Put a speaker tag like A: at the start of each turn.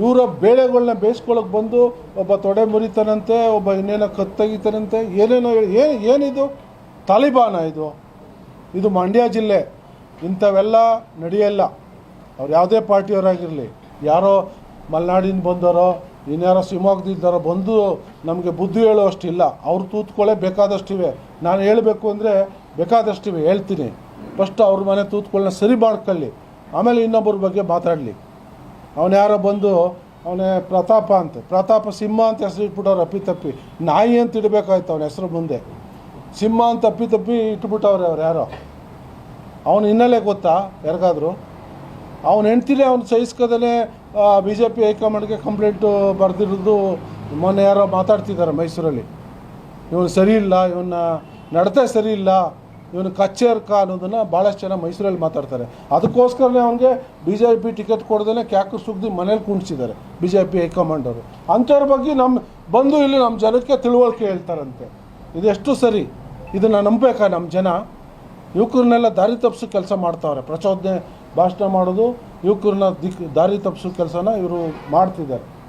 A: ಇವರ ಬೇಳೆಗಳನ್ನ ಬೇಯಿಸ್ಕೊಳಕ್ಕೆ ಬಂದು ಒಬ್ಬ ತೊಡೆ ಮುರಿತಾನಂತೆ, ಒಬ್ಬ ಇನ್ನೇನೋ ಕತ್ತಗಿತಾನಂತೆ ತೆಗಿತಾನಂತೆ ಏನೇನೋ ಹೇಳಿ, ಏನು ಏನಿದು? ತಾಲಿಬಾನ ಇದು. ಇದು ಮಂಡ್ಯ ಜಿಲ್ಲೆ. ಇಂಥವೆಲ್ಲ ನಡೆಯಲ್ಲ ಅವ್ರು ಯಾವುದೇ ಪಾರ್ಟಿಯವರಾಗಿರಲಿ, ಯಾರೋ ಮಲೆನಾಡಿಂದ ಬಂದರೋ, ಇನ್ಯಾರೋ ಶಿವಮೊಗ್ಗದಿದ್ದಾರೋ ಬಂದು ನಮಗೆ ಬುದ್ಧಿ ಹೇಳುವಷ್ಟಿಲ್ಲ. ಅವ್ರು ತೂತ್ಕೊಳ್ಳೆ ಬೇಕಾದಷ್ಟಿವೆ. ನಾನು ಹೇಳಬೇಕು ಅಂದರೆ ಬೇಕಾದಷ್ಟಿವೆ, ಹೇಳ್ತೀನಿ. ಫಸ್ಟ್ ಅವ್ರ ಮನೆ ತೂತ್ಕೊಳ್ಳನ್ನ ಸರಿ ಮಾಡ್ಕೊಳ್ಳಿ. ಆಮೇಲೆ ಇನ್ನೊಬ್ಬರ ಬಗ್ಗೆ ಮಾತಾಡಲಿ. ಅವನು ಯಾರೋ ಬಂದು, ಅವನೇ ಪ್ರತಾಪ ಅಂತ, ಪ್ರತಾಪ ಸಿಂಹ ಅಂತ ಹೆಸರು ಇಟ್ಬಿಟ್ಟವ್ರು ಅಪ್ಪಿ ತಪ್ಪಿ. ನಾಯಿ ಅಂತ ಇಡಬೇಕಾಯ್ತು ಅವನ ಹೆಸರು ಮುಂದೆ. ಸಿಂಹ ಅಂತ ಅಪ್ಪಿ ತಪ್ಪಿ ಇಟ್ಬಿಟ್ಟವ್ರೆ ಅವ್ರು ಯಾರೋ. ಅವನ ಹಿನ್ನೆಲೆ ಗೊತ್ತಾ, ಯಾರಿಗಾದ್ರು? ಅವನ ಹೆಂಡ್ತಿಲೇ ಅವ್ನು ಸಹಿಸ್ಕೋದೇ ಬಿ ಜೆ ಪಿ ಹೈಕಮಾಂಡ್ಗೆ ಕಂಪ್ಲೇಂಟು ಬರೆದಿರೋದು ಮೊನ್ನೆ ಯಾರೋ ಮಾತಾಡ್ತಿದ್ದಾರೆ ಮೈಸೂರಲ್ಲಿ. ಇವನು ಸರಿ ಇಲ್ಲ ಇವನ್ನ ನಡತೆ ಸರಿ ಇಲ್ಲ ಇವನು ಕಚ್ಚೇರ್ಕ ಅನ್ನೋದನ್ನು ಭಾಳಷ್ಟು ಜನ ಮೈಸೂರಲ್ಲಿ ಮಾತಾಡ್ತಾರೆ. ಅದಕ್ಕೋಸ್ಕರನೇ ಅವನಿಗೆ ಬಿ ಜೆ ಪಿ ಟಿಕೆಟ್ ಕೊಡ್ದೇ ಕ್ಯಾಕು ಸುಗ್ದು ಮನೇಲಿ ಕುಣಿಸಿದ್ದಾರೆ ಬಿ ಜೆ ಪಿ ಹೈಕಮಾಂಡವರು ಅಂಥವ್ರ ಬಗ್ಗೆ ನಮ್ಮ ಬಂದು ಇಲ್ಲಿ ನಮ್ಮ ಜನಕ್ಕೆ ತಿಳುವಳಿಕೆ ಹೇಳ್ತಾರಂತೆ. ಇದೆಷ್ಟು ಸರಿ? ಇದನ್ನು ನಂಬಬೇಕಾ ನಮ್ಮ ಜನ? ಯುವಕರನ್ನೆಲ್ಲ ದಾರಿ ತಪ್ಪಿಸೋ ಕೆಲಸ ಮಾಡ್ತಾವ್ರೆ. ಪ್ರಚೋದನೆ ಭಾಷಣ ಮಾಡೋದು ಯುವಕರನ್ನ ದಿಕ್, ದಾರಿ ತಪ್ಪಿಸೋ ಕೆಲಸನ ಇವರು ಮಾಡ್ತಿದ್ದಾರೆ.